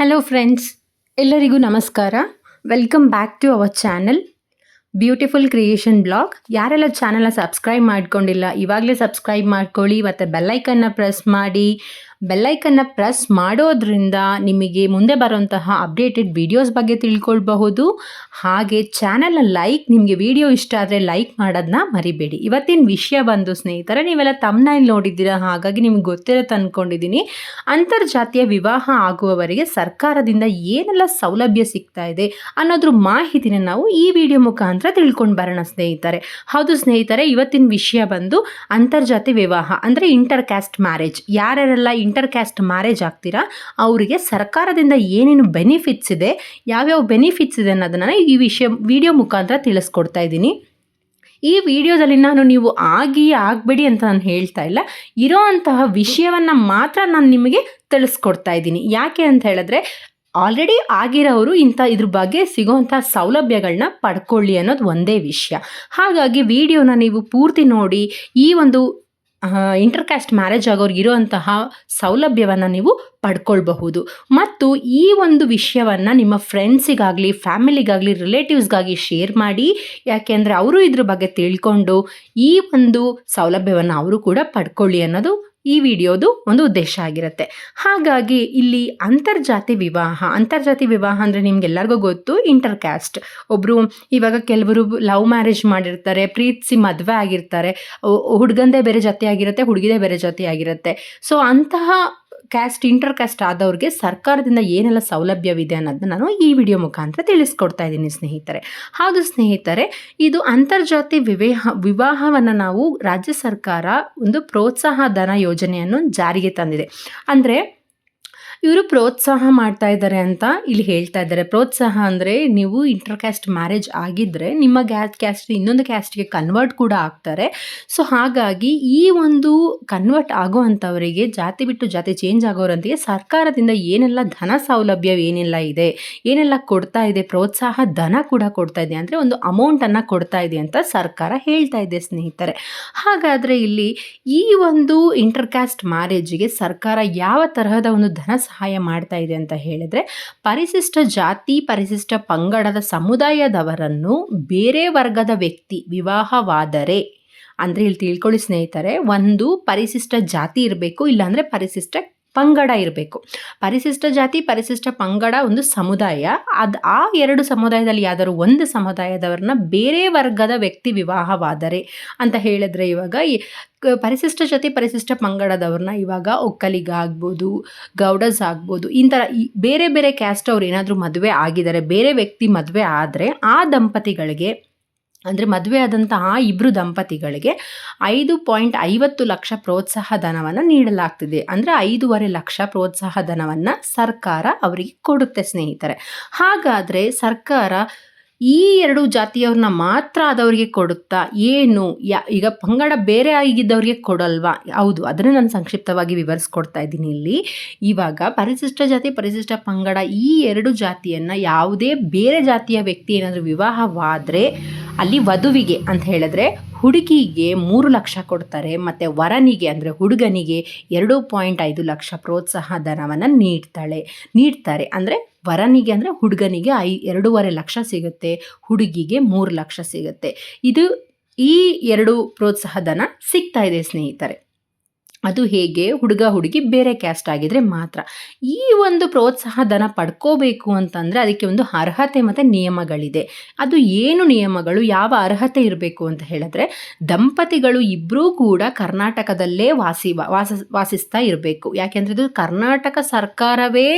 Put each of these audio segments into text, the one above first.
Hello friends ಎಲ್ಲರಿಗೂ ನಮಸ್ಕಾರ. Welcome back to our channel beautiful creation blog ಯಾರೆಲ್ಲ ಚಾನಲ್ನ ಸಬ್ಸ್ಕ್ರೈಬ್ ಮಾಡ್ಕೊಂಡಿಲ್ಲ, ಇವಾಗಲೇ ಸಬ್ಸ್ಕ್ರೈಬ್ ಮಾಡ್ಕೊಳ್ಳಿ ಮತ್ತು ಬೆಲ್ಲೈಕನ್ನ ಪ್ರೆಸ್ ಮಾಡಿ. ಬೆಲ್ಲೈಕನ್ನ ಪ್ರೆಸ್ ಮಾಡೋದ್ರಿಂದ ನಿಮಗೆ ಮುಂದೆ ಬರುವಂತಹ ಅಪ್ಡೇಟೆಡ್ ವಿಡಿಯೋಸ್ ಬಗ್ಗೆ ತಿಳ್ಕೊಳ್ಬಹುದು. ಹಾಗೆ ಚಾನಲ್ನ ಲೈಕ್ ನಿಮಗೆ ವಿಡಿಯೋ ಇಷ್ಟ ಆದರೆ ಲೈಕ್ ಮಾಡೋದನ್ನ ಮರಿಬೇಡಿ. ಇವತ್ತಿನ ವಿಷಯ ಬಂದು ಸ್ನೇಹಿತರೆ, ನೀವೆಲ್ಲ ತಮ್ಮನಲ್ಲಿ ನೋಡಿದ್ದೀರಾ? ಹಾಗಾಗಿ ನಿಮ್ಗೆ ಗೊತ್ತಿರುತ್ತೆ ಅಂದ್ಕೊಂಡಿದ್ದೀನಿ ಅಂತರ್ಜಾತೀಯ ವಿವಾಹ ಆಗುವವರಿಗೆ ಸರ್ಕಾರದಿಂದ ಏನೆಲ್ಲ ಸೌಲಭ್ಯ ಸಿಗ್ತಾ ಇದೆ ಅನ್ನೋದ್ರ ಮಾಹಿತಿನ ನಾವು ಈ ವಿಡಿಯೋ ಮುಖಾಂತರ ತಿಳ್ಕೊಂಡು ಬರೋಣ ಸ್ನೇಹಿತರೆ. ಹೌದು ಸ್ನೇಹಿತರೆ, ಇವತ್ತಿನ ವಿಷಯ ಬಂದು ಅಂತರ್ಜಾತಿ ವಿವಾಹ ಅಂದರೆ ಇಂಟರ್ ಕ್ಯಾಸ್ಟ್ ಮ್ಯಾರೇಜ್ ಯಾರ್ಯಾರೆಲ್ಲ ಇಂಟರ್ ಕ್ಯಾಸ್ಟ್ ಮ್ಯಾರೇಜ್ ಆಗ್ತೀರಾ? ಅವರಿಗೆ ಸರ್ಕಾರದಿಂದ ಏನೇನು ಬೆನಿಫಿಟ್ಸ್ ಇದೆ? ಯಾವ್ಯಾವ ಬೆನಿಫಿಟ್ಸ್ ಇದೆ ಅನ್ನೋದನ್ನು ಈ ವಿಷಯ ವಿಡಿಯೋ ಮುಖಾಂತರ ತಿಳಿಸ್ಕೊಡ್ತಾ ಇದ್ದೀನಿ. ಈ ವಿಡಿಯೋದಲ್ಲಿ ನಾನು ನೀವು ಆಗಿ ಆಗಬೇಡಿ ಅಂತ ನಾನು ಹೇಳ್ತಾ ಇಲ್ಲ. ಇರೋ ಅಂತಹ ವಿಷಯವನ್ನು ಮಾತ್ರ ನಾನು ನಿಮಗೆ ತಿಳಿಸ್ಕೊಡ್ತಾ ಇದ್ದೀನಿ. ಯಾಕೆ ಅಂತ ಹೇಳಿದ್ರೆ ಆಲ್ರೆಡಿ ಆಗಿರೋರು ಇಂಥ ಇದ್ರ ಬಗ್ಗೆ ಸಿಗೋವಂಥ ಸೌಲಭ್ಯಗಳನ್ನ ಪಡ್ಕೊಳ್ಳಿ ಅನ್ನೋದು ಒಂದೇ ವಿಷಯ. ಹಾಗಾಗಿ ವಿಡಿಯೋನ ನೀವು ಪೂರ್ತಿ ನೋಡಿ, ಈ ಒಂದು ಇಂಟರ್ ಕ್ಯಾಸ್ಟ್ ಮ್ಯಾರೇಜ್ ಆಗೋರ್ಗೆ ಇರುವಂತಹ ಸೌಲಭ್ಯವನ್ನು ನೀವು ಪಡ್ಕೊಳ್ಬಹುದು. ಮತ್ತು ಈ ಒಂದು ವಿಷಯವನ್ನು ನಿಮ್ಮ ಫ್ರೆಂಡ್ಸಿಗಾಗಲಿ ಫ್ಯಾಮಿಲಿಗಾಗಲಿ ರಿಲೇಟಿವ್ಸ್ಗಾಗಿ ಶೇರ್ ಮಾಡಿ ಯಾಕೆಂದರೆ ಅವರು ಇದ್ರ ಬಗ್ಗೆ ತಿಳ್ಕೊಂಡು ಈ ಒಂದು ಸೌಲಭ್ಯವನ್ನು ಅವರು ಕೂಡ ಪಡ್ಕೊಳ್ಳಿ ಅನ್ನೋದು ಈ ವಿಡಿಯೋದು ಒಂದು ಉದ್ದೇಶ ಆಗಿರುತ್ತೆ. ಹಾಗಾಗಿ ಇಲ್ಲಿ ಅಂತರ್ಜಾತಿ ವಿವಾಹ ಅಂತರ್ಜಾತಿ ವಿವಾಹ ಅಂದರೆ ನಿಮ್ಗೆಲ್ಲರಿಗೂ ಗೊತ್ತು ಇಂಟರ್ ಕ್ಯಾಸ್ಟ್ ಒಬ್ಬರು ಇವಾಗ ಕೆಲವರು ಲವ್ ಮ್ಯಾರೇಜ್ ಮಾಡಿರ್ತಾರೆ, ಪ್ರೀತಿಸಿ ಮದುವೆ ಆಗಿರ್ತಾರೆ ಹುಡುಗಂದೇ ಬೇರೆ ಜಾತಿ ಆಗಿರುತ್ತೆ, ಹುಡುಗಿದೇ ಬೇರೆ ಜಾತಿ ಆಗಿರುತ್ತೆ. ಸೊ ಅಂತಹ ಕ್ಯಾಸ್ಟ್ ಇಂಟರ್ ಕ್ಯಾಸ್ಟ್ ಆದವ್ರಿಗೆ ಸರ್ಕಾರದಿಂದ ಏನೆಲ್ಲ ಸೌಲಭ್ಯವಿದೆ ಅನ್ನೋದನ್ನ ನಾನು ಈ ವಿಡಿಯೋ ಮುಖಾಂತರ ತಿಳಿಸ್ಕೊಡ್ತಾ ಇದ್ದೀನಿ ಸ್ನೇಹಿತರೆ. ಹೌದು ಸ್ನೇಹಿತರೆ, ಇದು ಅಂತರ್ಜಾತಿ ವಿವೇಹ, ವಿವಾಹವನ್ನು ನಾವು ರಾಜ್ಯ ಸರ್ಕಾರ ಒಂದು ಪ್ರೋತ್ಸಾಹ ಧನ ಯೋಜನೆಯನ್ನು ಜಾರಿಗೆ ತಂದಿದೆ. ಅಂದರೆ ಇವರು ಪ್ರೋತ್ಸಾಹ ಮಾಡ್ತಾ ಇದ್ದಾರೆ ಅಂತ ಇಲ್ಲಿ ಹೇಳ್ತಾ ಇದ್ದಾರೆ. ಪ್ರೋತ್ಸಾಹ ಅಂದರೆ ನೀವು ಇಂಟರ್ ಕ್ಯಾಸ್ಟ್ ಮ್ಯಾರೇಜ್ ಆಗಿದ್ದರೆ ನಿಮ್ಮ ಗ್ಯಾಸ್ ಕ್ಯಾಸ್ಟ್ ಇನ್ನೊಂದು ಕ್ಯಾಸ್ಟ್ಗೆ ಕನ್ವರ್ಟ್ ಕೂಡ ಆಗ್ತಾರೆ. ಸೊ ಹಾಗಾಗಿ ಈ ಒಂದು ಕನ್ವರ್ಟ್ ಆಗುವಂಥವರಿಗೆ ಜಾತಿ ಬಿಟ್ಟು ಜಾತಿ ಚೇಂಜ್ ಆಗೋರಂತೆಯೇ ಸರ್ಕಾರದಿಂದ ಏನೆಲ್ಲ ಧನ ಸೌಲಭ್ಯ ಏನೆಲ್ಲ ಇದೆ, ಏನೆಲ್ಲ ಕೊಡ್ತಾ ಇದೆ, ಪ್ರೋತ್ಸಾಹ ಧನ ಕೂಡ ಕೊಡ್ತಾ ಇದೆ ಅಂದರೆ ಒಂದು ಅಮೌಂಟನ್ನು ಕೊಡ್ತಾ ಇದೆ ಅಂತ ಸರ್ಕಾರ ಹೇಳ್ತಾ ಇದೆ ಸ್ನೇಹಿತರೆ. ಹಾಗಾದರೆ ಇಲ್ಲಿ ಈ ಒಂದು ಇಂಟರ್ ಕ್ಯಾಸ್ಟ್ ಮ್ಯಾರೇಜಿಗೆ ಸರ್ಕಾರ ಯಾವ ತರಹದ ಒಂದು ಧನ ಸಹಾಯ ಮಾಡ್ತಾ ಇದೆ ಅಂತ ಹೇಳಿದ್ರೆ, ಪರಿಶಿಷ್ಟ ಜಾತಿ, ಪರಿಶಿಷ್ಟ ಪಂಗಡದ ಸಮುದಾಯದವರನ್ನು ಬೇರೆ ವರ್ಗದ ವ್ಯಕ್ತಿ ವಿವಾಹವಾದರೆ, ಅಂದರೆ ಇಲ್ಲಿ ತಿಳ್ಕೊಳ್ಳಿ ಸ್ನೇಹಿತರೆ, ಒಂದು ಪರಿಶಿಷ್ಟ ಜಾತಿ ಇರಬೇಕು, ಇಲ್ಲಾಂದರೆ ಪರಿಶಿಷ್ಟ ಪಂಗಡ ಇರಬೇಕು. ಪರಿಶಿಷ್ಟ ಜಾತಿ, ಪರಿಶಿಷ್ಟ ಪಂಗಡ ಒಂದು ಸಮುದಾಯ. ಅದು ಆ ಎರಡು ಸಮುದಾಯದಲ್ಲಿ ಯಾವ್ದಾದ್ರು ಒಂದು ಸಮುದಾಯದವ್ರನ್ನ ಬೇರೆ ವರ್ಗದ ವ್ಯಕ್ತಿ ವಿವಾಹವಾದರೆ ಅಂತ ಹೇಳಿದ್ರೆ ಇವಾಗ ಪರಿಶಿಷ್ಟ ಜಾತಿ, ಪರಿಶಿಷ್ಟ ಪಂಗಡದವ್ರನ್ನ ಇವಾಗ ಒಕ್ಕಲಿಗ ಆಗ್ಬೋದು, ಗೌಡಸ್ ಆಗ್ಬೋದು ಇಂಥರ ಬೇರೆ ಬೇರೆ ಕ್ಯಾಸ್ಟ್ ಅವ್ರು ಏನಾದರೂ ಮದುವೆ ಆಗಿದ್ದಾರೆ, ಬೇರೆ ವ್ಯಕ್ತಿ ಮದುವೆ ಆದರೆ ಆ ದಂಪತಿಗಳಿಗೆ ಅಂದರೆ ಮದುವೆ ಆದಂತಹ ಇಬ್ಬರು ದಂಪತಿಗಳಿಗೆ ಐದು ಪಾಯಿಂಟ್ ಐವತ್ತು ಲಕ್ಷ ಪ್ರೋತ್ಸಾಹ ಧನವನ್ನು ನೀಡಲಾಗ್ತಿದೆ. ಅಂದರೆ ಐದೂವರೆ ಲಕ್ಷ ಪ್ರೋತ್ಸಾಹ ಧನವನ್ನು ಸರ್ಕಾರ ಅವರಿಗೆ ಕೊಡುತ್ತೆ ಸ್ನೇಹಿತರೆ. ಹಾಗಾದರೆ ಸರ್ಕಾರ ಈ ಎರಡು ಜಾತಿಯವ್ರನ್ನ ಮಾತ್ರ ಆದವ್ರಿಗೆ ಕೊಡುತ್ತಾ? ಏನು? ಯಾ, ಈಗ ಪಂಗಡ ಬೇರೆ ಆಗಿದ್ದವ್ರಿಗೆ ಕೊಡಲ್ವಾ? ಹೌದು, ಅದನ್ನು ನಾನು ಸಂಕ್ಷಿಪ್ತವಾಗಿ ವಿವರಿಸ್ಕೊಡ್ತಾ ಇದ್ದೀನಿ ಇಲ್ಲಿ. ಇವಾಗ ಪರಿಶಿಷ್ಟ ಜಾತಿ, ಪರಿಶಿಷ್ಟ ಪಂಗಡ ಈ ಎರಡು ಜಾತಿಯನ್ನು ಯಾವುದೇ ಬೇರೆ ಜಾತಿಯ ವ್ಯಕ್ತಿ ಏನಾದರೂ ವಿವಾಹವಾದರೆ ಅಲ್ಲಿ ವಧುವಿಗೆ ಅಂತ ಹೇಳಿದ್ರೆ ಹುಡುಗಿಗೆ ಮೂರು ಲಕ್ಷ ಕೊಡ್ತಾರೆ, ಮತ್ತು ವರನಿಗೆ ಅಂದರೆ ಹುಡುಗನಿಗೆ ಎರಡು ಪಾಯಿಂಟ್ ಐದು ಲಕ್ಷ ಪ್ರೋತ್ಸಾಹ ಧನವನ್ನು ನೀಡ್ತಾಳೆ. ನೀಡ್ತಾರೆ ಅಂದರೆ ವರನಿಗೆ ಅಂದರೆ ಹುಡುಗನಿಗೆ ಐ, ಎರಡೂವರೆ ಲಕ್ಷ ಸಿಗುತ್ತೆ, ಹುಡುಗಿಗೆ ಮೂರು ಲಕ್ಷ ಸಿಗುತ್ತೆ. ಇದು ಈ ಎರಡು ಪ್ರೋತ್ಸಾಹ ಧನ ಸಿಗ್ತಾ ಇದೆ ಸ್ನೇಹಿತರೆ. ಅದು ಹೇಗೆ? ಹುಡುಗ ಹುಡುಗಿ ಬೇರೆ ಕ್ಯಾಸ್ಟ್ ಆಗಿದ್ರೆ ಮಾತ್ರ. ಈ ಒಂದು ಪ್ರೋತ್ಸಾಹ ಧನ ಪಡ್ಕೋಬೇಕು ಅಂತಂದರೆ ಅದಕ್ಕೆ ಒಂದು ಅರ್ಹತೆ ಮತ್ತು ನಿಯಮಗಳಿದೆ. ಅದು ಏನು ನಿಯಮಗಳು? ಯಾವ ಅರ್ಹತೆ ಇರಬೇಕು ಅಂತ ಹೇಳಿದ್ರೆ, ದಂಪತಿಗಳು ಇಬ್ಬರೂ ಕೂಡ ಕರ್ನಾಟಕದಲ್ಲೇ ವಾಸಿ, ವಾಸ, ವಾಸಿಸ್ತಾ ಇರಬೇಕು. ಯಾಕೆಂದರೆ ಇದು ಕರ್ನಾಟಕ ಸರ್ಕಾರವೇ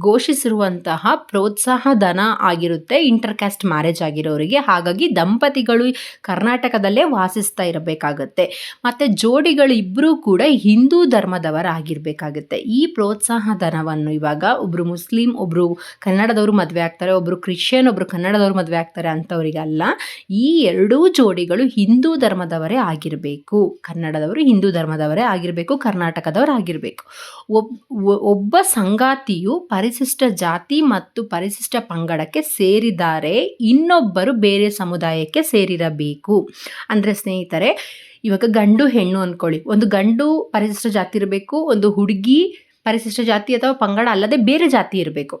ಘೋಷಿಸಿರುವಂತಹ ಪ್ರೋತ್ಸಾಹ ಧನ ಆಗಿರುತ್ತೆ ಇಂಟರ್ ಕ್ಯಾಸ್ಟ್ ಮ್ಯಾರೇಜ್ ಆಗಿರೋರಿಗೆ. ಹಾಗಾಗಿ ದಂಪತಿಗಳು ಕರ್ನಾಟಕದಲ್ಲೇ ವಾಸಿಸ್ತಾ ಇರಬೇಕಾಗತ್ತೆ. ಮತ್ತು ಜೋಡಿಗಳು ಇಬ್ಬರೂ ಕೂಡ ಹಿಂದೂ ಧರ್ಮದವರಾಗಿರಬೇಕಾಗುತ್ತೆ. ಈ ಪ್ರೋತ್ಸಾಹ ಧನವನ್ನು ಇವಾಗ ಒಬ್ಬರು ಮುಸ್ಲಿಂ ಒಬ್ಬರು ಕನ್ನಡದವರು ಮದುವೆ ಆಗ್ತಾರೆ ಒಬ್ಬರು ಕ್ರಿಶ್ಚಿಯನ್ ಒಬ್ಬರು ಕನ್ನಡದವರು ಮದುವೆ ಆಗ್ತಾರೆ ಅಂಥವರಿಗಲ್ಲ ಈ ಎರಡೂ ಜೋಡಿಗಳು ಹಿಂದೂ ಧರ್ಮದವರೇ ಆಗಿರಬೇಕು. ಕನ್ನಡದವರು ಹಿಂದೂ ಧರ್ಮದವರೇ ಆಗಿರಬೇಕು, ಕರ್ನಾಟಕದವರು ಆಗಿರಬೇಕು. ಒಬ್ಬ ಸಂಗಾತಿಯು ಪರಿಶಿಷ್ಟ ಜಾತಿ ಮತ್ತು ಪರಿಶಿಷ್ಟ ಪಂಗಡಕ್ಕೆ ಸೇರಿದ್ದಾರೆ, ಇನ್ನೊಬ್ಬರು ಬೇರೆ ಸಮುದಾಯಕ್ಕೆ ಸೇರಿರಬೇಕು. ಅಂದರೆ ಸ್ನೇಹಿತರೆ ಇವಾಗ ಗಂಡು ಹೆಣ್ಣು ಅಂದ್ಕೊಳ್ಳಿ ಒಂದು ಗಂಡು ಪರಿಶಿಷ್ಟ ಜಾತಿ ಇರಬೇಕು, ಒಂದು ಹುಡುಗಿ ಪರಿಶಿಷ್ಟ ಜಾತಿ ಅಥವಾ ಪಂಗಡ ಅಲ್ಲದೆ ಬೇರೆ ಜಾತಿ ಇರಬೇಕು.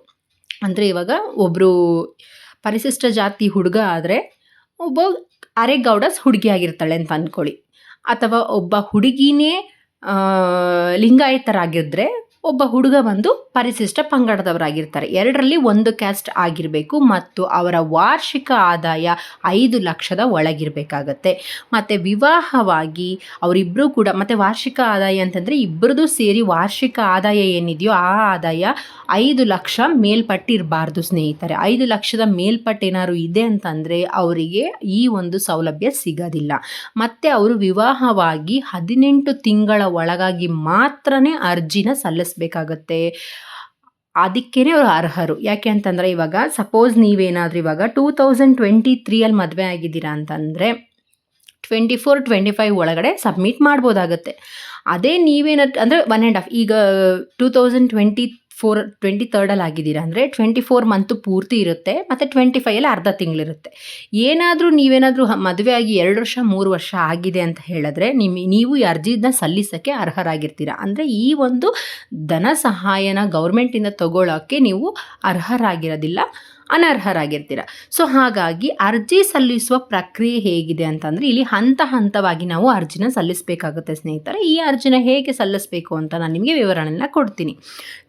ಅಂದರೆ ಇವಾಗ ಒಬ್ಬರು ಪರಿಶಿಷ್ಟ ಜಾತಿ ಹುಡುಗ ಆದರೆ ಒಬ್ಬ ಅರೆಗೌಡಸ್ ಹುಡುಗಿ ಆಗಿರ್ತಾಳೆ ಅಂತ ಅಂದ್ಕೊಳ್ಳಿ ಅಥವಾ ಒಬ್ಬ ಹುಡುಗಿನೇ ಲಿಂಗಾಯತರಾಗಿದ್ದರೆ ಒಬ್ಬ ಹುಡುಗ ಬಂದು ಪರಿಶಿಷ್ಟ ಪಂಗಡದವರಾಗಿರ್ತಾರೆ. ಎರಡರಲ್ಲಿ ಒಂದು ಕ್ಯಾಸ್ಟ್ ಆಗಿರಬೇಕು ಮತ್ತು ಅವರ ವಾರ್ಷಿಕ ಆದಾಯ ಐದು ಲಕ್ಷದ ಒಳಗಿರಬೇಕಾಗತ್ತೆ. ಮತ್ತು ವಿವಾಹವಾಗಿ ಅವರಿಬ್ಬರೂ ಕೂಡ, ಮತ್ತು ವಾರ್ಷಿಕ ಆದಾಯ ಅಂತಂದರೆ ಇಬ್ಬರದು ಸೇರಿ ವಾರ್ಷಿಕ ಆದಾಯ ಏನಿದೆಯೋ ಆ ಆದಾಯ ಐದು ಲಕ್ಷ ಮೇಲ್ಪಟ್ಟಿರಬಾರ್ದು ಸ್ನೇಹಿತರೆ. ಐದು ಲಕ್ಷದ ಮೇಲ್ಪಟ್ಟೇನಾದ್ರು ಇದೆ ಅಂತಂದರೆ ಅವರಿಗೆ ಈ ಒಂದು ಸೌಲಭ್ಯ ಸಿಗೋದಿಲ್ಲ. ಮತ್ತು ಅವರು ವಿವಾಹವಾಗಿ ಹದಿನೆಂಟು ತಿಂಗಳ ಒಳಗಾಗಿ ಮಾತ್ರನೇ ಅರ್ಜಿನ ಸಲ್ಲಿಸಬೇಕಾಗತ್ತೆ ಅದಕ್ಕೇ ಅವರು ಅರ್ಹರು. ಯಾಕೆ ಅಂತಂದರೆ ಇವಾಗ ಸಪೋಸ್ ನೀವೇನಾದರೂ ಇವಾಗ ಟೂ ತೌಸಂಡ್ ಟ್ವೆಂಟಿ ತ್ರೀಯಲ್ಲಿ ಮದುವೆ ಆಗಿದ್ದೀರಾ ಅಂತಂದರೆ ಟ್ವೆಂಟಿ ಫೋರ್ ಟ್ವೆಂಟಿ ಫೈವ್ ಒಳಗಡೆ ಸಬ್ಮಿಟ್ ಮಾಡ್ಬೋದಾಗುತ್ತೆ. ಅದೇ ನೀವೇನ ಅಂದರೆ ಒನ್ ಆ್ಯಂಡ್ ಹಾಫ್ ಈಗ two thousand twenty four twenty ತರ್ಡಲ್ಲಿ ಆಗಿದ್ದೀರಾ ಅಂದರೆ ಟ್ವೆಂಟಿ ಫೋರ್ ಮಂತು ಪೂರ್ತಿ ಇರುತ್ತೆ ಮತ್ತು ಟ್ವೆಂಟಿ ಫೈಯಲ್ಲಿ ಅರ್ಧ ತಿಂಗಳಿರುತ್ತೆ. ಏನಾದರೂ ನೀವೇನಾದರೂ ಮದುವೆ ಆಗಿ ಎರಡು ವರ್ಷ, ಮೂರು ವರ್ಷ ಆಗಿದೆ ಅಂತ ಹೇಳಿದ್ರೆ ನಿಮ್ಮ ನೀವು ಈ ಅರ್ಜಿನ ಸಲ್ಲಿಸೋಕ್ಕೆ ಅರ್ಹರಾಗಿರ್ತೀರ? ಅಂದರೆ ಈ ಒಂದು ಧನ ಸಹಾಯನ ಗೌರ್ಮೆಂಟಿಂದ ತಗೊಳ್ಳೋಕ್ಕೆ ನೀವು ಅರ್ಹರಾಗಿರೋದಿಲ್ಲ. ಅನರ್ಹರಾಗಿರ್ತೀರ. ಸೊ ಹಾಗಾಗಿ ಅರ್ಜಿ ಸಲ್ಲಿಸುವ ಪ್ರಕ್ರಿಯೆ ಹೇಗಿದೆ ಅಂತಂದರೆ ಇಲ್ಲಿ ಹಂತ ಹಂತವಾಗಿ ನಾವು ಅರ್ಜಿನ ಸಲ್ಲಿಸಬೇಕಾಗುತ್ತೆ ಸ್ನೇಹಿತರೆ. ಈ ಅರ್ಜಿನ ಹೇಗೆ ಸಲ್ಲಿಸಬೇಕು ಅಂತ ನಾನು ನಿಮಗೆ ವಿವರಣೆಯನ್ನು ಕೊಡ್ತೀನಿ.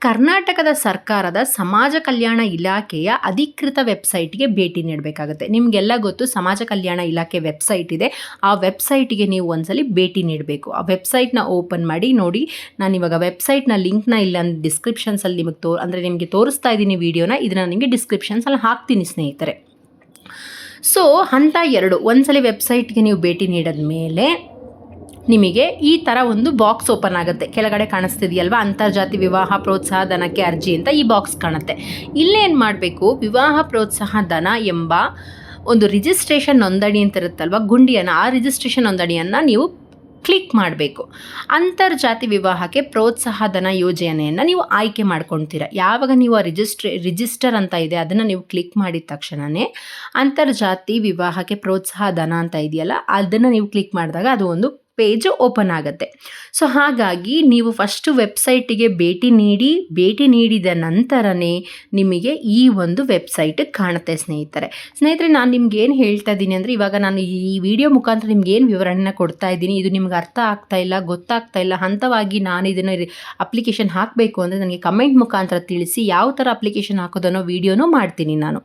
ಕರ್ನಾಟಕದ ಸರ್ಕಾರದ ಸಮಾಜ ಕಲ್ಯಾಣ ಇಲಾಖೆಯ ಅಧಿಕೃತ ವೆಬ್ಸೈಟ್ಗೆ ಭೇಟಿ ನೀಡಬೇಕಾಗುತ್ತೆ. ನಿಮಗೆಲ್ಲ ಗೊತ್ತು ಸಮಾಜ ಕಲ್ಯಾಣ ಇಲಾಖೆ ವೆಬ್ಸೈಟ್ ಇದೆ. ಆ ವೆಬ್ಸೈಟಿಗೆ ನೀವು ಒಂದ್ಸಲಿ ಭೇಟಿ ನೀಡಬೇಕು. ಆ ವೆಬ್ಸೈಟ್ನ ಓಪನ್ ಮಾಡಿ, ನೋಡಿ. ನಾನು ಇವಾಗ ವೆಬ್ಸೈಟ್ನ ಲಿಂಕ್ನ ಇಲ್ಲ, ಡಿಸ್ಕ್ರಿಪ್ಷನ್ಸಲ್ಲಿ ನಿಮಗೆ ತೋ, ಅಂದರೆ ನಿಮಗೆ ತೋರಿಸ್ತಾ ಇದ್ದೀನಿ ವಿಡಿಯೋನ. ಇದನ್ನು ನಿಮಗೆ ಡಿಸ್ಕ್ರಿಪ್ಷನ್ಸಲ್ಲಿ ಹಾಕ್ತೀನಿ ಸ್ನೇಹಿತರೆ. ಸೊ ಹಂತ ಎರಡು, ಒಂದ್ಸಲ ವೆಬ್ಸೈಟ್ಗೆ ನೀವು ಭೇಟಿ ನೀಡಿದ ಮೇಲೆ ನಿಮಗೆ ಈ ಥರ ಒಂದು ಬಾಕ್ಸ್ ಓಪನ್ ಆಗುತ್ತೆ. ಕೆಳಗಡೆ ಕಾಣಿಸ್ತಿದೆಯಲ್ವಾ? ಅಂತರ್ಜಾತಿ ವಿವಾಹ ಪ್ರೋತ್ಸಾಹ ಧನಕ್ಕೆ ಅರ್ಜಿ ಅಂತ ಈ ಬಾಕ್ಸ್ ಕಾಣುತ್ತೆ. ಇಲ್ಲೇನು ಮಾಡಬೇಕು? ವಿವಾಹ ಪ್ರೋತ್ಸಾಹ ಧನ ಎಂಬ ಒಂದು ರಿಜಿಸ್ಟ್ರೇಷನ್ ನೋಂದಣಿ ಅಂತ ಇರುತ್ತಲ್ವ? ಗುಂಡಿಯನ್ನು, ಆ ರಿಜಿಸ್ಟ್ರೇಷನ್ ನೋಂದಣಿಯನ್ನು ನೀವು ಕ್ಲಿಕ್ ಮಾಡಬೇಕು. ಅಂತರ್ಜಾತಿ ವಿವಾಹಕ್ಕೆ ಪ್ರೋತ್ಸಾಹ ಧನ ಯೋಜನೆಯನ್ನು ನೀವು ಆಯ್ಕೆ ಮಾಡ್ಕೊತೀರ. ಯಾವಾಗ ನೀವು ಆ ರಿಜಿಸ್ಟ್ರೇ ರಿಜಿಸ್ಟರ್ ಅಂತ ಇದೆ ಅದನ್ನು ನೀವು ಕ್ಲಿಕ್ ಮಾಡಿದ ತಕ್ಷಣವೇ ಅಂತರ್ಜಾತಿ ವಿವಾಹಕ್ಕೆ ಪ್ರೋತ್ಸಾಹ ಧನ ಅಂತ ಇದೆಯಲ್ಲ, ಅದನ್ನು ನೀವು ಕ್ಲಿಕ್ ಮಾಡಿದಾಗ ಅದು ಒಂದು ಪೇಜ್ ಓಪನ್ ಆಗುತ್ತೆ. ಸೊ ಹಾಗಾಗಿ ನೀವು ಫಸ್ಟು ವೆಬ್ಸೈಟಿಗೆ ಭೇಟಿ ನೀಡಿ, ಭೇಟಿ ನೀಡಿದ ನಂತರನೇ ನಿಮಗೆ ಈ ಒಂದು ವೆಬ್ಸೈಟ್ ಕಾಣುತ್ತೆ ಸ್ನೇಹಿತರೆ. ಸ್ನೇಹಿತರೆ, ನಾನು ನಿಮ್ಗೆ ಏನು ಹೇಳ್ತಾ ಇದ್ದೀನಿ ಅಂದರೆ ಇವಾಗ ನಾನು ಈ ವಿಡಿಯೋ ಮುಖಾಂತರ ನಿಮ್ಗೆ ಏನು ವಿವರಣೆನ ಕೊಡ್ತಾ ಇದ್ದೀನಿ ಇದು ನಿಮ್ಗೆ ಅರ್ಥ ಆಗ್ತಾ ಇಲ್ಲ, ಗೊತ್ತಾಗ್ತಾ ಇಲ್ಲ, ಹಂತವಾಗಿ ನಾನು ಇದನ್ನು ಅಪ್ಲಿಕೇಶನ್ ಹಾಕಬೇಕು ಅಂದರೆ ನನಗೆ ಕಮೆಂಟ್ ಮುಖಾಂತರ ತಿಳಿಸಿ, ಯಾವ ಥರ ಅಪ್ಲಿಕೇಶನ್ ಹಾಕೋದನ್ನೋ ವಿಡಿಯೋನೂ ಮಾಡ್ತೀನಿ ನಾನು.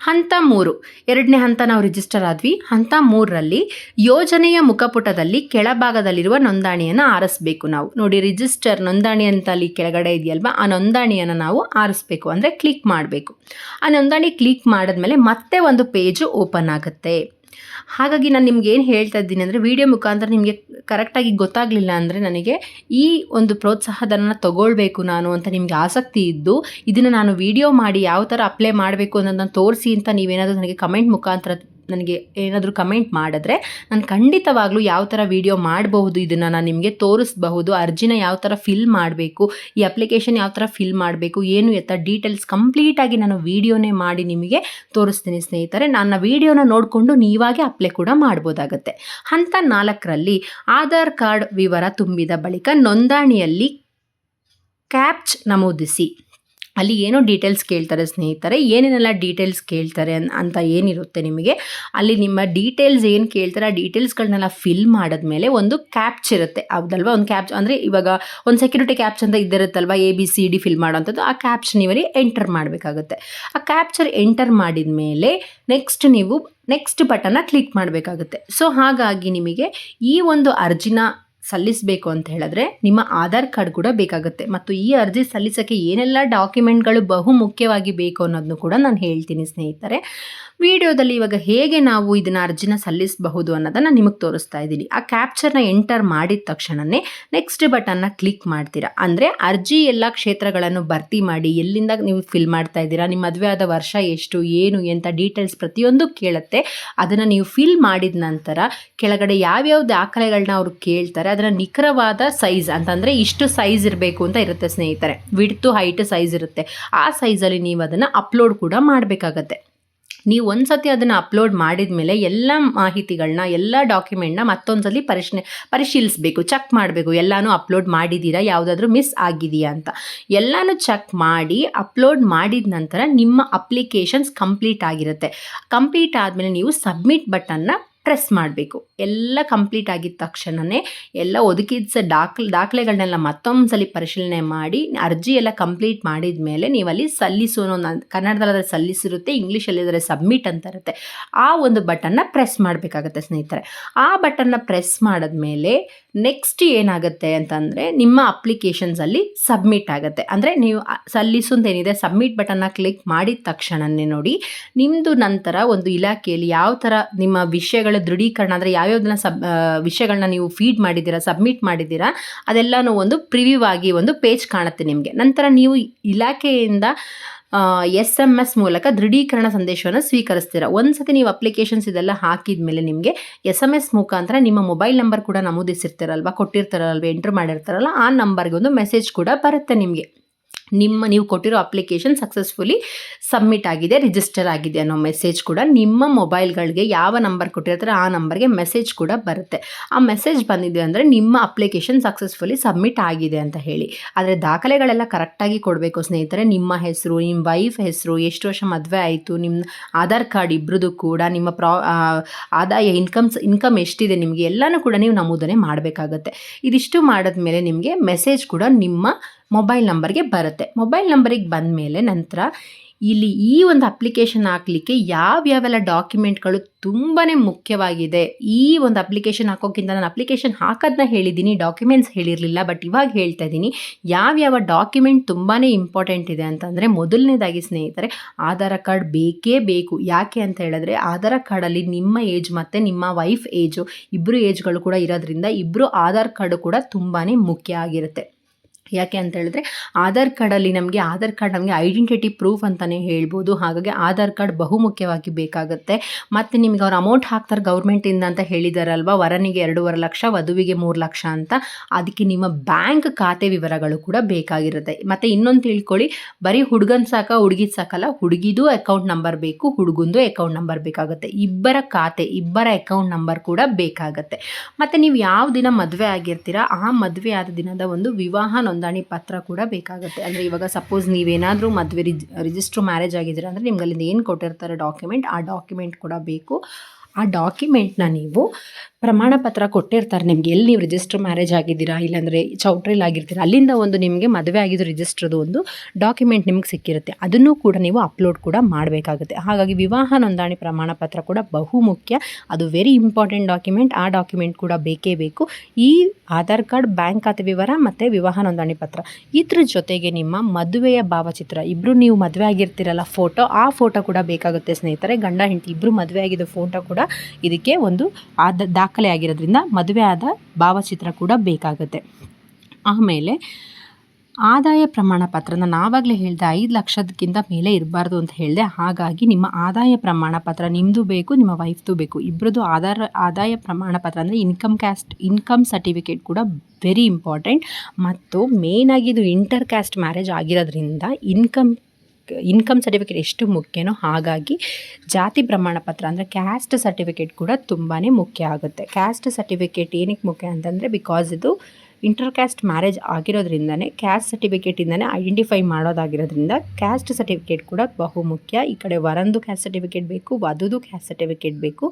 ಹಂತ ಮೂರು. ಎರಡನೇ ಹಂತ ನಾವು ರಿಜಿಸ್ಟರ್ ಆದ್ವಿ. ಹಂತ ಮೂರರಲ್ಲಿ ಯೋಜನೆಯ ಮುಖಪುಟದಲ್ಲಿ ಕೆಳಭಾಗದಲ್ಲಿರುವ ನೋಂದಣಿಯನ್ನು ಆರಿಸ್ಬೇಕು ನಾವು. ನೋಡಿ ರಿಜಿಸ್ಟರ್ ನೋಂದಣಿ ಅಂತ ಅಲ್ಲಿ ಕೆಳಗಡೆ ಇದೆಯಲ್ವಾ? ಆ ನೋಂದಣಿಯನ್ನು ನಾವು ಆರಿಸ್ಬೇಕು ಅಂದರೆ ಕ್ಲಿಕ್ ಮಾಡಬೇಕು. ಆ ನೋಂದಣಿ ಕ್ಲಿಕ್ ಮಾಡಿದ್ಮೇಲೆ ಮತ್ತೆ ಒಂದು ಪೇಜು ಓಪನ್ ಆಗುತ್ತೆ. ಹಾಗಾಗಿ ನಾನು ನಿಮ್ಗೆ ಏನು ಹೇಳ್ತಾ ಇದ್ದೀನಿ ಅಂದರೆ ವಿಡಿಯೋ ಮುಖಾಂತರ ನಿಮಗೆ ಕರೆಕ್ಟಾಗಿ ಗೊತ್ತಾಗಲಿಲ್ಲ ಅಂದರೆ ನನಗೆ ಈ ಒಂದು ಪ್ರೋತ್ಸಾಹಧನ ತಗೊಳ್ಬೇಕು ನಾನು ಅಂತ ನಿಮಗೆ ಆಸಕ್ತಿ ಇದ್ದು, ಇದನ್ನು ನಾನು ವಿಡಿಯೋ ಮಾಡಿ ಯಾವ ಥರ ಅಪ್ಲೈ ಮಾಡಬೇಕು ಅನ್ನೋದನ್ನು ತೋರಿಸಿ ಅಂತ ನೀವೇನಾದರೂ ನನಗೆ ಕಮೆಂಟ್ ಮುಖಾಂತರ ನನಗೆ ಏನಾದರೂ ಕಮೆಂಟ್ ಮಾಡಿದ್ರೆ, ನಾನು ಖಂಡಿತವಾಗ್ಲೂ ಯಾವ ಥರ ವಿಡಿಯೋ ಮಾಡಬಹುದು ಇದನ್ನು ನಾನು ನಿಮಗೆ ತೋರಿಸ್ಬಹುದು, ಅರ್ಜಿನ ಯಾವ ಥರ ಫಿಲ್ ಮಾಡಬೇಕು, ಈ ಅಪ್ಲಿಕೇಶನ್ ಯಾವ ಥರ ಫಿಲ್ ಮಾಡಬೇಕು, ಏನು ಎತ್ತ ಡೀಟೇಲ್ಸ್ ಕಂಪ್ಲೀಟಾಗಿ ನಾನು ವಿಡಿಯೋನೇ ಮಾಡಿ ನಿಮಗೆ ತೋರಿಸ್ತೀನಿ ಸ್ನೇಹಿತರೆ. ನನ್ನ ವಿಡಿಯೋನ ನೋಡಿಕೊಂಡು ನೀವಾಗೆ ಅಪ್ಲೈ ಕೂಡ ಮಾಡ್ಬೋದಾಗತ್ತೆ. ಹಂತ ನಾಲ್ಕರಲ್ಲಿ ಆಧಾರ್ ಕಾರ್ಡ್ ವಿವರ ತುಂಬಿದ ಬಳಿಕ ನೋಂದಣಿಯಲ್ಲಿ ಕ್ಯಾಪ್ಚ್ ನಮೂದಿಸಿ. ಅಲ್ಲಿ ಏನೋ ಡೀಟೇಲ್ಸ್ ಕೇಳ್ತಾರೆ ಸ್ನೇಹಿತರೆ, ಏನೇನೆಲ್ಲ ಡೀಟೇಲ್ಸ್ ಕೇಳ್ತಾರೆ ಅಂತ ಏನಿರುತ್ತೆ ನಿಮಗೆ? ಅಲ್ಲಿ ನಿಮ್ಮ ಡೀಟೇಲ್ಸ್ ಏನು ಕೇಳ್ತಾರೆ, ಆ ಡೀಟೇಲ್ಸ್ಗಳನ್ನೆಲ್ಲ ಫಿಲ್ ಮಾಡಿದ್ಮೇಲೆ ಒಂದು ಕ್ಯಾಪ್ಚ್ ಇರುತ್ತೆ. ಹೌದಲ್ವಾ? ಒಂದು ಕ್ಯಾಪ್ಚ್ ಅಂದರೆ ಇವಾಗ ಒಂದು ಸೆಕ್ಯೂರಿಟಿ ಕ್ಯಾಪ್ಚ್ ಅಂತ ಇದ್ದಿರುತ್ತಲ್ವ? A B C D fill ಮಾಡೋವಂಥದ್ದು, ಆ ಕ್ಯಾಪ್ಚ್ ನೀವಲ್ಲಿ ಎಂಟರ್ ಮಾಡಬೇಕಾಗುತ್ತೆ. ಆ ಕ್ಯಾಪ್ಚರ್ ಎಂಟರ್ ಮಾಡಿದ ಮೇಲೆ ನೆಕ್ಸ್ಟ್ ನೀವು ನೆಕ್ಸ್ಟ್ ಬಟನ್ನ ಕ್ಲಿಕ್ ಮಾಡಬೇಕಾಗುತ್ತೆ. ಸೊ ಹಾಗಾಗಿ ನಿಮಗೆ ಈ ಒಂದು ಅರ್ಜಿನ ಸಲ್ಲಿಸಬೇಕು ಅಂತ ಹೇಳಿದ್ರೆ ನಿಮ್ಮ ಆಧಾರ್ ಕಾರ್ಡ್ ಕೂಡ ಬೇಕಾಗುತ್ತೆ. ಮತ್ತು ಈ ಅರ್ಜಿ ಸಲ್ಲಿಸೋಕ್ಕೆ ಏನೆಲ್ಲ ಡಾಕ್ಯುಮೆಂಟ್ಗಳು ಬಹು ಮುಖ್ಯವಾಗಿ ಬೇಕು ಅನ್ನೋದನ್ನು ಕೂಡ ನಾನು ಹೇಳ್ತೀನಿ ಸ್ನೇಹಿತರೆ. ವಿಡಿಯೋದಲ್ಲಿ ಇವಾಗ ಹೇಗೆ ನಾವು ಇದನ್ನು ಅರ್ಜಿನ ಸಲ್ಲಿಸಬಹುದು ಅನ್ನೋದನ್ನು ನಿಮಗೆ ತೋರಿಸ್ತಾ ಇದ್ದೀನಿ. ಆ ಕ್ಯಾಪ್ಚರ್ನ ಎಂಟರ್ ಮಾಡಿದ ತಕ್ಷಣವೇ ನೆಕ್ಸ್ಟ್ ಬಟನ್ನ ಕ್ಲಿಕ್ ಮಾಡ್ತೀರಾ. ಅಂದರೆ ಅರ್ಜಿ ಎಲ್ಲ ಕ್ಷೇತ್ರಗಳನ್ನು ಭರ್ತಿ ಮಾಡಿ ಎಲ್ಲಿಂದ ನೀವು ಫಿಲ್ ಮಾಡ್ತಾ ಇದ್ದೀರಾ, ನಿಮ್ಮ ಮದುವೆ ಆದ ವರ್ಷ ಎಷ್ಟು, ಏನು, ಎಂತ ಡೀಟೇಲ್ಸ್ ಪ್ರತಿಯೊಂದು ಕೇಳುತ್ತೆ. ಅದನ್ನು ನೀವು ಫಿಲ್ ಮಾಡಿದ ನಂತರ ಕೆಳಗಡೆ ಯಾವ್ಯಾವ ದಾಖಲೆಗಳನ್ನ ಅವರು ಕೇಳ್ತಾರೆ, ಅದರ ನಿಖರವಾದ ಸೈಜ್ ಅಂತಂದರೆ ಇಷ್ಟು ಸೈಜ್ ಇರಬೇಕು ಅಂತ ಇರುತ್ತೆ ಸ್ನೇಹಿತರೆ. ವಿಡ್ತು ಹೈಟ್ ಸೈಜ್ ಇರುತ್ತೆ. ಆ ಸೈಜಲ್ಲಿ ನೀವು ಅದನ್ನು ಅಪ್ಲೋಡ್ ಕೂಡ ಮಾಡಬೇಕಾಗತ್ತೆ. ನೀವು ಒಂದು ಸತಿ ಅದನ್ನು ಅಪ್ಲೋಡ್ ಮಾಡಿದ ಮೇಲೆ ಎಲ್ಲ ಮಾಹಿತಿಗಳನ್ನ ಎಲ್ಲ ಡಾಕ್ಯುಮೆಂಟ್ನ ಮತ್ತೊಂದ್ಸಲಿ ಪರಿಶೀಲನೆ ಪರಿಶೀಲಿಸಬೇಕು ಚೆಕ್ ಮಾಡಬೇಕು, ಎಲ್ಲನೂ ಅಪ್ಲೋಡ್ ಮಾಡಿದ್ದೀರಾ ಯಾವುದಾದ್ರೂ ಮಿಸ್ ಆಗಿದೆಯಾ ಅಂತ. ಎಲ್ಲನೂ ಚೆಕ್ ಮಾಡಿ ಅಪ್ಲೋಡ್ ಮಾಡಿದ ನಂತರ ನಿಮ್ಮ ಅಪ್ಲಿಕೇಶನ್ಸ್ ಕಂಪ್ಲೀಟ್ ಆಗಿರುತ್ತೆ. ಕಂಪ್ಲೀಟ್ ಆದಮೇಲೆ ನೀವು ಸಬ್ಮಿಟ್ ಬಟನ್ನ ಪ್ರೆಸ್ ಮಾಡಬೇಕು. ಎಲ್ಲ ಕಂಪ್ಲೀಟ್ ಆಗಿದ ತಕ್ಷಣವೇ ಎಲ್ಲ ಒದಗಿದ ದಾಖಲೆ ದಾಖಲೆಗಳನ್ನೆಲ್ಲ ಮತ್ತೊಂದು ಸಲ ಪರಿಶೀಲನೆ ಮಾಡಿ, ಅರ್ಜಿ ಎಲ್ಲ ಕಂಪ್ಲೀಟ್ ಮಾಡಿದ ಮೇಲೆ ನೀವು ಅಲ್ಲಿ ಸಲ್ಲಿಸು ಅನ್ನೋ ನ- ಕನ್ನಡದಲ್ಲಿ ಸಲ್ಲಿಸಿರುತ್ತೆ ಇಂಗ್ಲೀಷಲ್ಲಿ ಅದರ ಸಬ್ಮಿಟ್ ಅಂತ ಇರುತ್ತೆ. ಆ ಒಂದು ಬಟನ್ನ ಪ್ರೆಸ್ ಮಾಡಬೇಕಾಗತ್ತೆ ಸ್ನೇಹಿತರೆ. ಆ ಬಟನ್ನ ಪ್ರೆಸ್ ಮಾಡಿದ್ಮೇಲೆ ನೆಕ್ಸ್ಟ್ ಏನಾಗುತ್ತೆ ಅಂತಂದರೆ ನಿಮ್ಮ ಅಪ್ಲಿಕೇಶನ್ಸಲ್ಲಿ ಸಬ್ಮಿಟ್ ಆಗುತ್ತೆ. ಅಂದರೆ ನೀವು ಸಲ್ಲಿಸೋದು ಏನಿದೆ ಸಬ್ಮಿಟ್ ಬಟನ್ನ ಕ್ಲಿಕ್ ಮಾಡಿದ ತಕ್ಷಣವೇ ನೋಡಿ ನಿಮ್ಮದು ನಂತರ ಒಂದು ಇಲಾಖೆಯಲ್ಲಿ ಯಾವ ಥರ ನಿಮ್ಮ ವಿಷಯಗಳ ದೃಢೀಕರಣ ಅಂದರೆ ಯಾವ್ಯಾವ್ದನ್ನ ಸಬ್ ವಿಷಯಗಳನ್ನ ನೀವು ಫೀಡ್ ಮಾಡಿದ್ದೀರಾ ಸಬ್ಮಿಟ್ ಮಾಡಿದ್ದೀರಾ, ಅದೆಲ್ಲನೂ ಒಂದು ಪ್ರಿವ್ಯೂ ಆಗಿ ಒಂದು ಪೇಜ್ ಕಾಣುತ್ತೆ ನಿಮಗೆ. ನಂತರ ನೀವು ಇಲಾಖೆಯಿಂದ ಎಸ್ ಎಂ ಎಸ್ ಮೂಲಕ ದೃಢೀಕರಣ ಸಂದೇಶವನ್ನು ಸ್ವೀಕರಿಸ್ತೀರ. ಒಂದು ಸತಿ ನೀವು ಅಪ್ಲಿಕೇಶನ್ಸ್ ಇದೆಲ್ಲ ಹಾಕಿದ ಮೇಲೆ ನಿಮಗೆ ಎಸ್ ಎಂ ಎಸ್ ಮುಖಾಂತರ ನಿಮ್ಮ ಮೊಬೈಲ್ ನಂಬರ್ ಕೂಡ ನಮೂದಿಸಿರ್ತೀರಲ್ವ, ಕೊಟ್ಟಿರ್ತಾರಲ್ವ ಎಂಟ್ರ್ ಮಾಡಿರ್ತಾರಲ್ಲ, ಆ ನಂಬರ್ಗೆ ಒಂದು ಮೆಸೇಜ್ ಕೂಡ ಬರುತ್ತೆ ನಿಮಗೆ. ನಿಮ್ಮ, ನೀವು ಕೊಟ್ಟಿರೋ ಅಪ್ಲಿಕೇಶನ್ ಸಕ್ಸಸ್ಫುಲಿ ಸಬ್ಮಿಟ್ ಆಗಿದೆ ರಿಜಿಸ್ಟರ್ ಆಗಿದೆ ಅನ್ನೋ ಮೆಸೇಜ್ ಕೂಡ ನಿಮ್ಮ ಮೊಬೈಲ್ಗಳಿಗೆ ಯಾವ ನಂಬರ್ ಕೊಟ್ಟಿರ್ತಾರೆ ಆ ನಂಬರ್ಗೆ ಮೆಸೇಜ್ ಕೂಡ ಬರುತ್ತೆ. ಆ ಮೆಸೇಜ್ ಬಂದಿದೆ ಅಂದರೆ ನಿಮ್ಮ ಅಪ್ಲಿಕೇಶನ್ ಸಕ್ಸಸ್ಫುಲಿ ಸಬ್ಮಿಟ್ ಆಗಿದೆ ಅಂತ ಹೇಳಿ. ಆದರೆ ದಾಖಲೆಗಳೆಲ್ಲ ಕರೆಕ್ಟಾಗಿ ಕೊಡಬೇಕು ಸ್ನೇಹಿತರೆ. ನಿಮ್ಮ ಹೆಸರು, ನಿಮ್ಮ ವೈಫ್ ಹೆಸರು, ಎಷ್ಟು ವರ್ಷ ಮದುವೆ ಆಯಿತು, ನಿಮ್ಮ ಆಧಾರ್ ಕಾರ್ಡ್ ಇಬ್ಬರದು ಕೂಡ, ನಿಮ್ಮ ಪ್ರಾ ಆದಾಯ ಇನ್ಕಮ್ಸ್ ಇನ್ಕಮ್ ಎಷ್ಟಿದೆ ನಿಮಗೆ, ಎಲ್ಲನೂ ಕೂಡ ನೀವು ನಮೂದನೆ ಮಾಡಬೇಕಾಗತ್ತೆ. ಇದಿಷ್ಟು ಮಾಡಿದ್ಮೇಲೆ ನಿಮಗೆ ಮೆಸೇಜ್ ಕೂಡ ನಿಮ್ಮ ಮೊಬೈಲ್ ನಂಬರ್ಗೆ ಬರುತ್ತೆ. ಮೊಬೈಲ್ ನಂಬರಿಗೆ ಬಂದ ಮೇಲೆ ನಂತರ ಇಲ್ಲಿ ಈ ಒಂದು ಅಪ್ಲಿಕೇಶನ್ ಹಾಕಲಿಕ್ಕೆ ಯಾವ್ಯಾವೆಲ್ಲ ಡಾಕ್ಯುಮೆಂಟ್ಗಳು ತುಂಬಾ ಮುಖ್ಯವಾಗಿದೆ. ಈ ಒಂದು ಅಪ್ಲಿಕೇಶನ್ ಹಾಕೋಕ್ಕಿಂತ ನಾನು ಅಪ್ಲಿಕೇಶನ್ ಹಾಕೋದನ್ನ ಹೇಳಿದ್ದೀನಿ ಡಾಕ್ಯುಮೆಂಟ್ಸ್ ಹೇಳಿರಲಿಲ್ಲ ಬಟ್ ಇವಾಗ ಹೇಳ್ತಾ ಇದ್ದೀನಿ, ಯಾವ್ಯಾವ ಡಾಕ್ಯುಮೆಂಟ್ ತುಂಬಾ ಇಂಪಾರ್ಟೆಂಟ್ ಇದೆ ಅಂತಂದರೆ ಮೊದಲನೇದಾಗಿ ಸ್ನೇಹಿತರೆ, ಆಧಾರ್ ಕಾರ್ಡ್ ಬೇಕೇ ಬೇಕು. ಯಾಕೆ ಅಂತ ಹೇಳಿದ್ರೆ, ಆಧಾರ್ ಕಾರ್ಡಲ್ಲಿ ನಿಮ್ಮ ಏಜ್ ಮತ್ತು ನಿಮ್ಮ ವೈಫ್ ಏಜು ಇಬ್ಬರು ಏಜ್ಗಳು ಕೂಡ ಇರೋದ್ರಿಂದ ಇಬ್ಬರು ಆಧಾರ್ ಕಾರ್ಡು ಕೂಡ ತುಂಬಾ ಮುಖ್ಯ ಆಗಿರುತ್ತೆ. ಯಾಕೆ ಅಂತ ಹೇಳಿದ್ರೆ ಆಧಾರ್ ಕಾರ್ಡಲ್ಲಿ ನಮಗೆ ಆಧಾರ್ ಕಾರ್ಡ್ ನಮಗೆ ಐಡೆಂಟಿಟಿ ಪ್ರೂಫ್ ಅಂತಲೇ ಹೇಳ್ಬೋದು. ಹಾಗಾಗಿ ಆಧಾರ್ ಕಾರ್ಡ್ ಬಹುಮುಖ್ಯವಾಗಿ ಬೇಕಾಗುತ್ತೆ. ಮತ್ತು ನಿಮಗೆ ಅವ್ರು ಅಮೌಂಟ್ ಹಾಕ್ತಾರೆ ಗೌರ್ಮೆಂಟಿಂದ ಅಂತ ಹೇಳಿದಾರಲ್ವ? ವರನಿಗೆ ಎರಡೂವರೆ ಲಕ್ಷ, ವಧುವಿಗೆ ಮೂರು ಲಕ್ಷ ಅಂತ. ಅದಕ್ಕೆ ನಿಮ್ಮ ಬ್ಯಾಂಕ್ ಖಾತೆ ವಿವರಗಳು ಕೂಡ ಬೇಕಾಗಿರುತ್ತೆ. ಮತ್ತು ಇನ್ನೊಂದು ತಿಳ್ಕೊಳ್ಳಿ, ಬರೀ ಹುಡುಗನ ಸಾಕ, ಹುಡುಗಿದ ಸಾಕಲ್ಲ, ಹುಡುಗಿದು ಅಕೌಂಟ್ ನಂಬರ್ ಬೇಕು, ಹುಡುಗಂದು ಅಕೌಂಟ್ ನಂಬರ್ ಬೇಕಾಗುತ್ತೆ. ಇಬ್ಬರ ಖಾತೆ, ಇಬ್ಬರ ಅಕೌಂಟ್ ನಂಬರ್ ಕೂಡ ಬೇಕಾಗುತ್ತೆ. ಮತ್ತು ನೀವು ಯಾವ ದಿನ ಮದುವೆ ಆಗಿರ್ತೀರಾ, ಆ ಮದುವೆ ಆದ ದಿನದ ಒಂದು ವಿವಾಹ ನೋಂದಣಿ ಪತ್ರ ಕೂಡ ಬೇಕಾಗುತ್ತೆ. ಅಂದರೆ ಇವಾಗ ಸಪೋಸ್ ನೀವೇನಾದರೂ ಮದುವೆ ರಿಜ್ ರಿಜಿಸ್ಟ್ರ್ ಮ್ಯಾರೇಜ್ ಆಗಿದ್ದೀರ ಅಂದರೆ ನಿಮ್ಗೆ ಅಲ್ಲಿಂದ ಏನು ಕೊಟ್ಟಿರ್ತಾರೆ ಡಾಕ್ಯುಮೆಂಟ್ ಆ ಡಾಕ್ಯುಮೆಂಟ್ ಕೂಡ ಬೇಕು. ಆ ಡಾಕ್ಯುಮೆಂಟ್ನ ನೀವು ಪ್ರಮಾಣ ಪತ್ರ ಕೊಟ್ಟಿರ್ತಾರೆ. ನಿಮಗೆ ಎಲ್ಲಿ ನೀವು ರಿಜಿಸ್ಟರ್ ಮ್ಯಾರೇಜ್ ಆಗಿದ್ದೀರಾ? ಇಲ್ಲಾಂದರೆ ಚೌಟ್ರಿಲ್ ಆಗಿರ್ತೀರಾ? ಅಲ್ಲಿಂದ ಒಂದು ನಿಮಗೆ ಮದುವೆ ಆಗಿದ್ದು ರಿಜಿಸ್ಟ್ರದು ಒಂದು ಡಾಕ್ಯುಮೆಂಟ್ ನಿಮ್ಗೆ ಸಿಕ್ಕಿರುತ್ತೆ. ಅದನ್ನು ಕೂಡ ನೀವು ಅಪ್ಲೋಡ್ ಕೂಡ ಮಾಡಬೇಕಾಗುತ್ತೆ. ಹಾಗಾಗಿ ವಿವಾಹ ನೋಂದಣಿ ಪ್ರಮಾಣ ಪತ್ರ ಕೂಡ ಬಹುಮುಖ್ಯ ಅದು ವೆರಿ ಇಂಪಾರ್ಟೆಂಟ್ ಡಾಕ್ಯುಮೆಂಟ್ ಆ ಡಾಕ್ಯುಮೆಂಟ್ ಕೂಡ ಬೇಕೇ ಬೇಕು. ಈ ಆಧಾರ್ ಕಾರ್ಡ್, ಬ್ಯಾಂಕ್ ಖಾತೆ ವಿವರ ಮತ್ತು ವಿವಾಹ ನೋಂದಣಿ ಪತ್ರ. ಇದ್ರ ಜೊತೆಗೆ ನಿಮ್ಮ ಮದುವೆಯ ಭಾವಚಿತ್ರ. ಇಬ್ಬರು ನೀವು ಮದುವೆ ಆಗಿರ್ತೀರಲ್ಲ ಫೋಟೋ ಆ ಫೋಟೋ ಕೂಡ ಬೇಕಾಗುತ್ತೆ ಸ್ನೇಹಿತರೆ. ಗಂಡ, ಹೆಂಡತಿ ಇಬ್ಬರು ಮದುವೆ ಆಗಿದ್ದ ಫೋಟೋ ಕೂಡ ಇದಕ್ಕೆ ಒಂದು ಆದ ದಾಖಲೆ ಆಗಿರೋದ್ರಿಂದ ಮದುವೆ ಆದ ಭಾವಚಿತ್ರ ಕೂಡ ಬೇಕಾಗುತ್ತೆ. ಆಮೇಲೆ ಆದಾಯ ಪ್ರಮಾಣ ಪತ್ರನ ನಾವಾಗಲೇ ಹೇಳಿದೆ ಐದು ಲಕ್ಷದಕ್ಕಿಂತ ಮೇಲೆ ಇರಬಾರ್ದು ಅಂತ ಹೇಳಿದೆ. ಹಾಗಾಗಿ ನಿಮ್ಮ ಆದಾಯ ಪ್ರಮಾಣ ಪತ್ರ ನಿಮ್ಮದು ಬೇಕು, ನಿಮ್ಮ ವೈಫ್ದು ಬೇಕು. ಇಬ್ಬರದ್ದು ಆಧಾರ, ಆದಾಯ ಪ್ರಮಾಣ ಪತ್ರ ಅಂದರೆ ಇನ್ಕಮ್ ಕ್ಯಾಸ್ಟ್, ಇನ್ಕಮ್ ಸರ್ಟಿಫಿಕೇಟ್ ಕೂಡ ವೆರಿ ಇಂಪಾರ್ಟೆಂಟ್. ಮತ್ತು ಮೇಯ್ನಾಗಿ ಇದು ಇಂಟರ್ ಕ್ಯಾಸ್ಟ್ ಮ್ಯಾರೇಜ್ ಆಗಿರೋದ್ರಿಂದ ಇನ್ಕಮ್ ಇನ್ಕಮ್ ಸರ್ಟಿಫಿಕೇಟ್ ಎಷ್ಟು ಮುಖ್ಯನೋ ಹಾಗಾಗಿ ಜಾತಿ ಪ್ರಮಾಣ ಪತ್ರ ಅಂದರೆ ಕ್ಯಾಸ್ಟ್ ಸರ್ಟಿಫಿಕೇಟ್ ಕೂಡ ತುಂಬಾ ಮುಖ್ಯ ಆಗುತ್ತೆ. ಕ್ಯಾಸ್ಟ್ ಸರ್ಟಿಫಿಕೇಟ್ ಏನಕ್ಕೆ ಮುಖ್ಯ ಅಂತಂದರೆ ಬಿಕಾಸ್ ಇದು ಇಂಟರ್ ಕ್ಯಾಸ್ಟ್ ಮ್ಯಾರೇಜ್ ಆಗಿರೋದ್ರಿಂದನೇ, ಕ್ಯಾಸ್ಟ್ ಸರ್ಟಿಫಿಕೇಟಿಂದನೇ ಐಡೆಂಟಿಫೈ ಮಾಡೋದಾಗಿರೋದ್ರಿಂದ ಕ್ಯಾಸ್ಟ್ ಸರ್ಟಿಫಿಕೇಟ್ ಕೂಡ ಬಹುಮುಖ್ಯ ಈ ಕಡೆ ವರಂದು ಕ್ಯಾಸ್ಟ್ ಸರ್ಟಿಫಿಕೇಟ್ ಬೇಕು, ವಧುದು ಕ್ಯಾಸ್ಟ್ ಸರ್ಟಿಫಿಕೇಟ್ ಬೇಕು.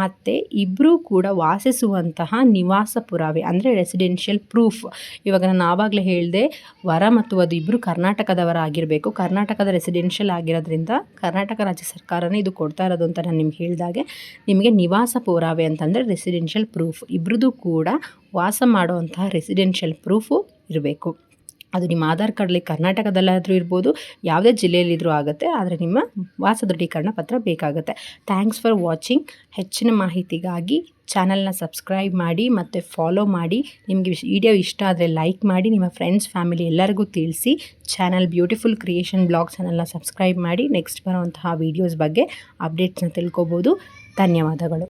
ಮತ್ತು ಇಬ್ಬರೂ ಕೂಡ ವಾಸಿಸುವಂತಹ ನಿವಾಸ ಪುರಾವೆ, ಅಂದರೆ ರೆಸಿಡೆನ್ಷಿಯಲ್ ಪ್ರೂಫ್ ಇವಾಗ ನಾನು ಆವಾಗಲೇ ಹೇಳಿದೆ, ವರ ಮತ್ತು ವಧು ಇಬ್ಬರು ಕರ್ನಾಟಕದವರಾಗಿರಬೇಕು ಕರ್ನಾಟಕದ ರೆಸಿಡೆನ್ಷಿಯಲ್ ಆಗಿರೋದ್ರಿಂದ ಕರ್ನಾಟಕ ರಾಜ್ಯ ಸರ್ಕಾರನೇ ಇದು ಕೊಡ್ತಾ ಇರೋದು ಅಂತ ನಾನು ನಿಮ್ಗೆ ಹೇಳಿದಾಗೆ, ನಿಮಗೆ ನಿವಾಸ ಪುರಾವೆ ಅಂತಂದರೆ ರೆಸಿಡೆನ್ಷಿಯಲ್ ಪ್ರೂಫ್ ಇಬ್ಬರದು ಕೂಡ ವಾಸ ಮಾಡುವಂತಹ ರೆಸಿಡೆನ್ಷಿಯಲ್ ಪ್ರೂಫು ಇರಬೇಕು. ಅದು ನಿಮ್ಮ ಆಧಾರ್ ಕಾರ್ಡಲ್ಲಿ ಕರ್ನಾಟಕದಲ್ಲಾದರೂ ಇರ್ಬೋದು, ಯಾವುದೇ ಜಿಲ್ಲೆಯಲ್ಲಿದ್ದರೂ ಆಗುತ್ತೆ, ಆದರೆ ನಿಮ್ಮ ವಾಸ ದೃಢೀಕರಣ ಪತ್ರ ಬೇಕಾಗುತ್ತೆ. ಥ್ಯಾಂಕ್ಸ್ ಫಾರ್ ವಾಚಿಂಗ್ ಹೆಚ್ಚಿನ ಮಾಹಿತಿಗಾಗಿ ಚಾನಲ್ನ ಸಬ್ಸ್ಕ್ರೈಬ್ ಮಾಡಿ ಮತ್ತು ಫಾಲೋ ಮಾಡಿ. ನಿಮಗೆ ವಿಡಿಯೋ ಇಷ್ಟ ಆದರೆ ಲೈಕ್ ಮಾಡಿ, ನಿಮ್ಮ ಫ್ರೆಂಡ್ಸ್ ಫ್ಯಾಮಿಲಿ ಎಲ್ಲರಿಗೂ ತಿಳಿಸಿ. ಚಾನಲ್ ಬ್ಯೂಟಿಫುಲ್ ಕ್ರಿಯೇಷನ್ ಬ್ಲಾಗ್ ಚಾನಲ್ನ ಸಬ್ಸ್ಕ್ರೈಬ್ ಮಾಡಿ. ನೆಕ್ಸ್ಟ್ ಬರುವಂತಹ ವೀಡಿಯೋಸ್ ಬಗ್ಗೆ ಅಪ್ಡೇಟ್ಸ್ನ ತಿಳ್ಕೊಬೋದು. ಧನ್ಯವಾದಗಳು.